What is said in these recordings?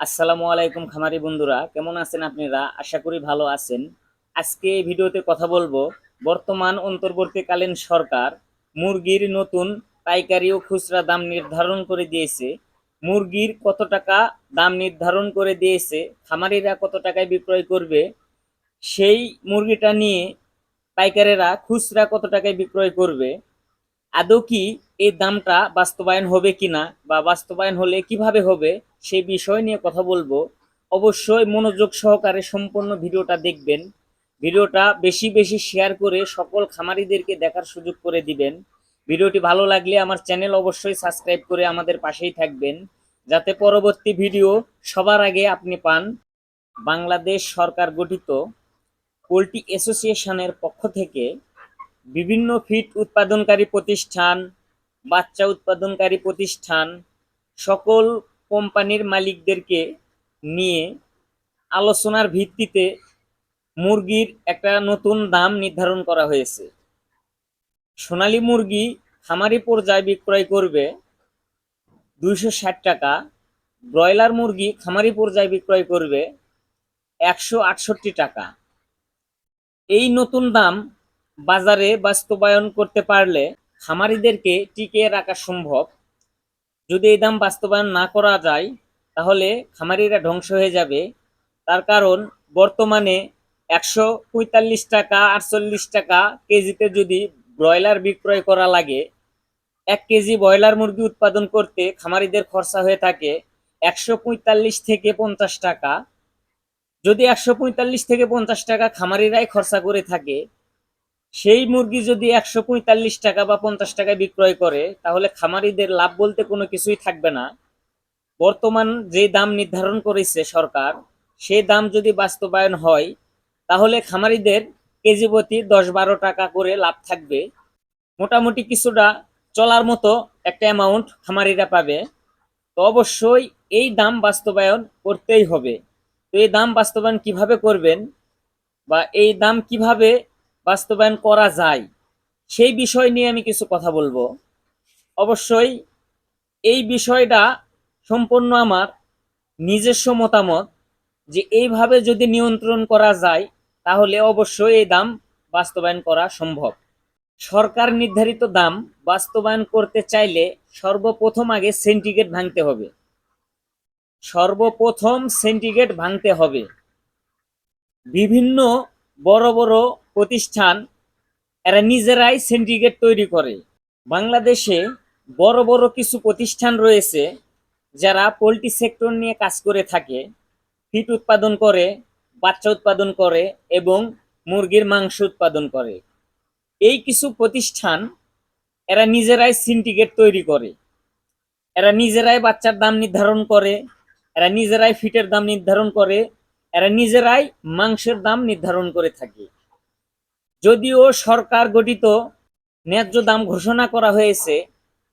আসসালামু আলাইকুম খামারি বন্ধুরা, কেমন আছেন আপনারা? আশা করি ভালো আছেন। আজকে এই ভিডিওতে কথা বলব, বর্তমান অন্তর্বর্তীকালীন সরকার মুরগির নতুন পাইকারি ও খুচরা দাম নির্ধারণ করে দিয়েছে। মুরগির কত টাকা দাম নির্ধারণ করে দিয়েছে, খামারিরা কত টাকায় বিক্রয় করবে, সেই মুরগিটা নিয়ে পাইকারেরা খুচরা কত টাকায় বিক্রয় করবে আদৌ কি এই দামটা বাস্তবায়ন হবে কিনা বা বাস্তবায়ন হলে কীভাবে হবে সে বিষয় নিয়ে কথা বলব। অবশ্যই মনোযোগ সহকারে সম্পূর্ণ ভিডিওটা দেখবেন। ভিডিওটা বেশি বেশি শেয়ার করে সকল খামারিদেরকে দেখার সুযোগ করে দিবেন। ভিডিওটি ভালো লাগলে আমার চ্যানেল অবশ্যই সাবস্ক্রাইব করে আমাদের পাশেই থাকবেন, যাতে পরবর্তী ভিডিও সবার আগে আপনি পান। বাংলাদেশ সরকার গঠিত পোলট্রি অ্যাসোসিয়েশনের পক্ষ থেকে বিভিন্ন ফিড উৎপাদনকারী প্রতিষ্ঠান, বাচ্চা উৎপাদনকারী প্রতিষ্ঠান, সকল কোম্পানির মালিকদেরকে নিয়ে আলোচনার ভিত্তিতে মুরগির একটা নতুন দাম নির্ধারণ করা হয়েছে। সোনালী মুরগি খামারি পর্যায়ে বিক্রয় করবে দুইশো ষাট টাকা, ব্রয়লার মুরগি খামারি পর্যায়ে বিক্রয় করবে একশো আটষট্টি টাকা। এই নতুন দাম বাজারে বাস্তবায়ন করতে পারলে খামারিদেরকে টিকিয়ে রাখা সম্ভব। যদি এই দাম বাস্তবায়ন না করা যায়, তাহলে খামারিরা ধ্বংস হয়ে যাবে। তার কারণ, বর্তমানে একশো পঁয়তাল্লিশ টাকা, আটচল্লিশ টাকা কেজিতে যদি ব্রয়লার বিক্রয় করা লাগে, এক কেজি ব্রয়লার মুরগি উৎপাদন করতে খামারিদের খরচা হয়ে থাকে একশো পঁয়তাল্লিশ থেকে পঞ্চাশ টাকা। যদি একশো পঁয়তাল্লিশ থেকে পঞ্চাশ টাকা খামারিরাই খরচা করে থাকে সেই মুরগি যদি একশো পঁয়তাল্লিশ টাকা বা পঞ্চাশ টাকায় বিক্রয় করে, তাহলে খামারিদের লাভ বলতে কোনো কিছুই থাকবে না। বর্তমান যে দাম নির্ধারণ করেছে সরকার সেই দাম যদি বাস্তবায়ন হয়, তাহলে খামারিদের কেজি প্রতি দশ বারো টাকা করে লাভ থাকবে। মোটামুটি কিছুটা চলার মতো একটা অ্যামাউন্ট খামারিরা পাবে। তো অবশ্যই এই দাম বাস্তবায়ন করতেই হবে। তো এই দাম বাস্তবায়ন কীভাবে করবেন বা এই দাম কীভাবে বাস্তবায়ন করা যায়। সেই বিষয় নিয়ে আমি কিছু কথা বলব। অবশ্যই এই বিষয়টা সম্পূর্ণ আমার নিজস্ব মতামত যে এইভাবে যদি নিয়ন্ত্রণ করা যায়, তাহলে অবশ্যই এই দাম বাস্তবায়ন করা সম্ভব। সরকার নির্ধারিত দাম বাস্তবায়ন করতে চাইলে সর্বপ্রথম আগে সেন্টিগ্রেড ভাঙতে হবে। সর্বপ্রথম সেন্টিগ্রেড ভাঙতে হবে। বিভিন্ন বড় বড় প্রতিষ্ঠান, এরা নিজেরাই সিন্ডিকেট তৈরি করে। বাংলাদেশে বড় বড় কিছু প্রতিষ্ঠান রয়েছে, যারা পোলট্রি সেক্টর নিয়ে কাজ করে থাকে। ফিট উৎপাদন করে, বাচ্চা উৎপাদন করে এবং মুরগির মাংস উৎপাদন করে। এই কিছু প্রতিষ্ঠান এরা নিজেরাই সিন্ডিকেট তৈরি করে। এরা নিজেরাই বাচ্চার দাম নির্ধারণ করে, এরা নিজেরাই ফিটের দাম নির্ধারণ করে, এরা নিজেরাই মাংসের দাম নির্ধারণ করে থাকে। যদিও সরকার গঠিত ন্যায্য দাম ঘোষণা করা হয়েছে,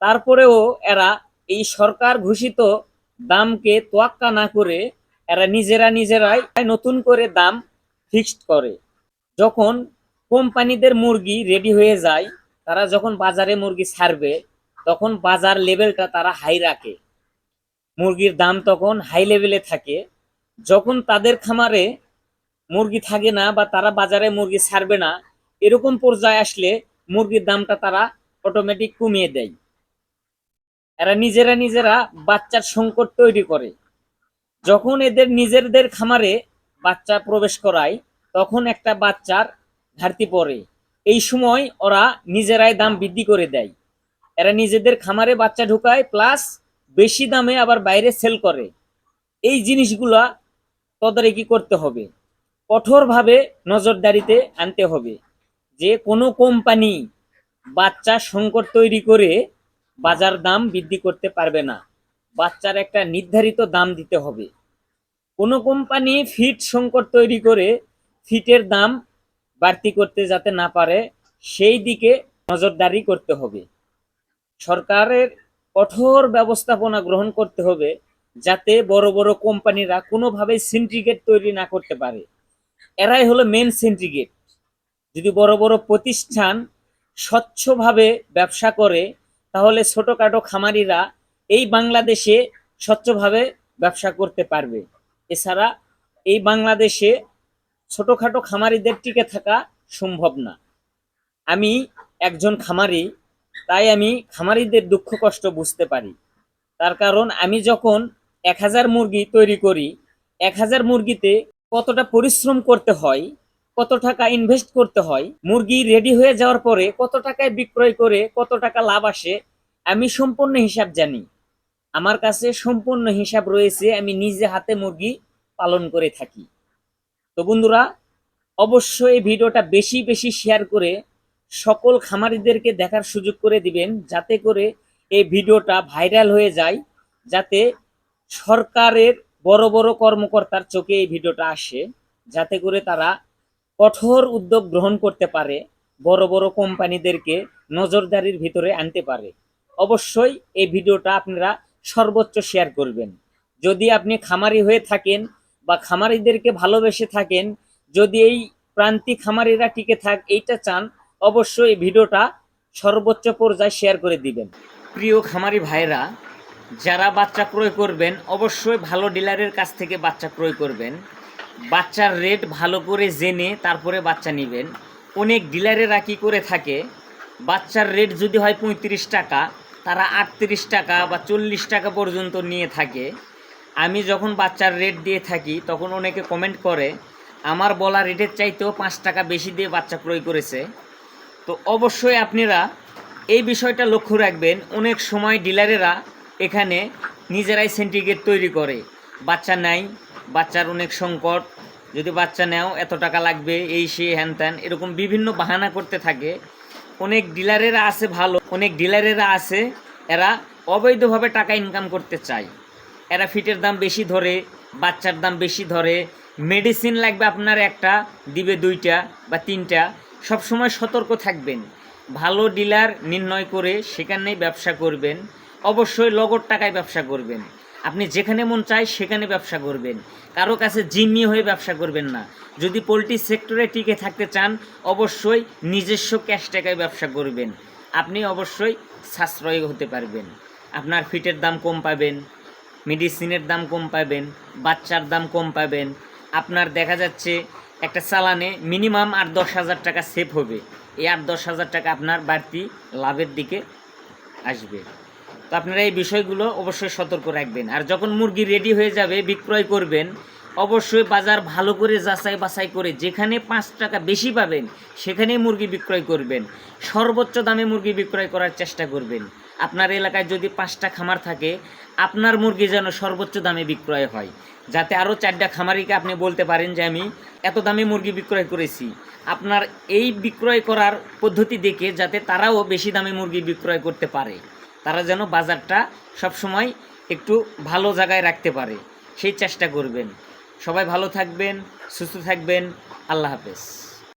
তারপরেও এরা এই সরকার ঘোষিত দামকে তোয়াক্কা না করে এরা নিজেরা নিজেরাই নতুন করে দাম ফিক্সড করে। যখন কোম্পানিদের মুরগি রেডি হয়ে যায়, তারা যখন বাজারে মুরগি ছাড়বে, তখন বাজার লেভেলটা তারা হাই রাখে। মুরগির দাম তখন হাই লেভেলে থাকে। যখন তাদের খামারে মুরগি থাকে না বা তারা বাজারে মুরগি ছাড়বে না এরকম পর্যায়ে আসলে মুরগির দামটা তারা অটোমেটিক কমিয়ে দেয়। এরা নিজেরা নিজেরা বাচ্চার সংকট তৈরি করে। যখন এদের নিজেদের খামারে বাচ্চা প্রবেশ করায়, তখন একটা বাচ্চার ঘাটতি পড়ে। এই সময় ওরা নিজেরাই দাম বৃদ্ধি করে দেয়। এরা নিজেদের খামারে বাচ্চা ঢুকায় প্লাস বেশি দামে আবার বাইরে সেল করে। এই জিনিসগুলা তদারকি করতে হবে। কঠোরভাবে নজরদারিতে আনতে হবে। যে কোনো কোম্পানি বাচ্চা সংকট তৈরি করে বাজার দাম বৃদ্ধি করতে পারবে না। বাচ্চার একটা নির্ধারিত দাম দিতে হবে। কোনো কোম্পানি ফিট সংকট তৈরি করে ফিটের দাম বাড়তি করতে যাতে না পারে, সেই দিকে নজরদারি করতে হবে। সরকারের কঠোর ব্যবস্থাপনা গ্রহণ করতে হবে যাতে বড় বড় কোম্পানিরা কোনোভাবে সিন্ডিকেট তৈরি না করতে পারে। এরাই হলো মেন সিন্ডিকেট যদি বড় বড় প্রতিষ্ঠান স্বচ্ছভাবে ব্যবসা করে, তাহলে ছোটখাটো খামারিরা এই বাংলাদেশে স্বচ্ছভাবে ব্যবসা করতে পারবে। এছাড়া এই বাংলাদেশে ছোটোখাটো খামারিদের টিকে থাকা সম্ভব না। আমি একজন খামারি, তাই আমি খামারিদের দুঃখ কষ্ট বুঝতে পারি। তার কারণ আমি যখন এক হাজার মুরগি তৈরি করি, এক হাজার মুরগিতে কতটা পরিশ্রম করতে হয় কত টাকা ইনভেস্ট করতে হয়, মুরগি রেডি হয়ে যাওয়ার পরে কত টাকায় বিক্রয় করে, কত টাকা লাভ আসে, আমি সম্পূর্ণ হিসাব জানি। আমার কাছে সম্পূর্ণ হিসাব রয়েছে, আমি নিজে হাতে মুরগি পালন করে থাকি। তো বন্ধুরা, অবশ্যই এই ভিডিওটা বেশি বেশি শেয়ার করে সকল খামারিদেরকে দেখার সুযোগ করে দিবেন, যাতে করে এই ভিডিওটা ভাইরাল হয়ে যায়, যাতে সরকারের বড় বড় কর্মকর্তার চোখে এই ভিডিওটা আসে, যাতে করে তারা কঠোর উদ্যোগ গ্রহণ করতে পারে, বড় বড় কোম্পানিদেরকে নজরদারির ভিতরে আনতে পারে। অবশ্যই এই ভিডিওটা আপনারা সর্বোচ্চ শেয়ার করবেন। যদি আপনি খামারি হয়ে থাকেন বা খামারিদেরকে ভালোবেসে থাকেন, যদি এই প্রান্তিক খামারিরা টিকে থাক, এইটা চান, অবশ্যই এই ভিডিওটা সর্বোচ্চ পর্যায়ে শেয়ার করে দিবেন। প্রিয় খামারি ভাইরা যারা বাচ্চা ক্রয় করবেন, অবশ্যই ভালো ডিলারের কাছ থেকে বাচ্চা ক্রয় করবেন। বাচ্চার রেট ভালো করে জেনে তারপরে বাচ্চা নেবেন। অনেক ডিলারেরা কি করে থাকে, বাচ্চার রেট যদি হয় পঁয়ত্রিশ টাকা, তারা আটত্রিশ টাকা বা চল্লিশ টাকা পর্যন্ত নিয়ে থাকে। আমি যখন বাচ্চার রেট দিয়ে থাকি, তখন অনেকে কমেন্ট করে, আমার বলা রেটের চাইতেও পাঁচ টাকা বেশি দিয়ে বাচ্চা ক্রয় করেছে। তো অবশ্যই আপনারা এই বিষয়টা লক্ষ্য রাখবেন, অনেক সময় ডিলারেরা এখানে নিজেরাই সেন্টিগ্রেড তৈরি করে। বাচ্চা নাই বাচ্চার অনেক সংকট। যদি বাচ্চা নেও, এত টাকা লাগবে, এই সে হ্যান ত্যান, এরকম বিভিন্ন বাহানা করতে থাকে। অনেক ডিলারেরা আছে ভালো, অনেক ডিলারেরা আছে, এরা অবৈধভাবে টাকা ইনকাম করতে চায়। এরা ফিটের দাম বেশি ধরে, বাচ্চার দাম বেশি ধরে মেডিসিন লাগবে আপনার একটা, দিবে দুইটা বা তিনটা। সবসময় সতর্ক থাকবেন। ভালো ডিলার নির্ণয় করে সেখানেই ব্যবসা করবেন। অবশ্যই লগর টাকায় ব্যবসা করবেন। আপনি যেখানে মন চায় সেখানে ব্যবসা করবেন। কারও কাছে জিম্মি হয়ে ব্যবসা করবেন না। যদি পোলট্রি সেক্টরে টিকে থাকতে চান, অবশ্যই নিজস্ব ক্যাশ টাকায় ব্যবসা করবেন। আপনি অবশ্যই সাশ্রয়ী হতে পারবেন। আপনার ফিটের দাম কম পাবেন, মেডিসিনের দাম কম পাবেন, বাচ্চার দাম কম পাবেন। আপনার দেখা যাচ্ছে একটা চালানে মিনিমাম আট দশ হাজার টাকা সেভ হবে। এই আট দশ হাজার টাকা আপনার বাড়তি লাভের দিকে আসবে। তো আপনারা এই বিষয়গুলো অবশ্যই সতর্ক রাখবেন। আর যখন মুরগি রেডি হয়ে যাবে, বিক্রয় করবেন, অবশ্যই বাজার ভালো করে যাচাই বাছাই করে যেখানে পাঁচ টাকা বেশি পাবেন, সেখানেই মুরগি বিক্রয় করবেন। সর্বোচ্চ দামে মুরগি বিক্রয় করার চেষ্টা করবেন। আপনার এলাকায় যদি পাঁচটা খামার থাকে, আপনার মুরগি যেন সর্বোচ্চ দামে বিক্রয় হয়। যাতে আরও চারটা খামারিকে আপনি বলতে পারেন যে, আমি এত দামে মুরগি বিক্রয় করেছি। আপনার এই বিক্রয় করার পদ্ধতি দেখে যাতে তারাও বেশি দামে মুরগি বিক্রয় করতে পারে। তারা যেন বাজারটা সবসময় একটু ভালো জায়গায় রাখতে পারে, সেই চেষ্টা করবেন। সবাই ভালো থাকবেন, সুস্থ থাকবেন। আল্লাহ হাফেজ।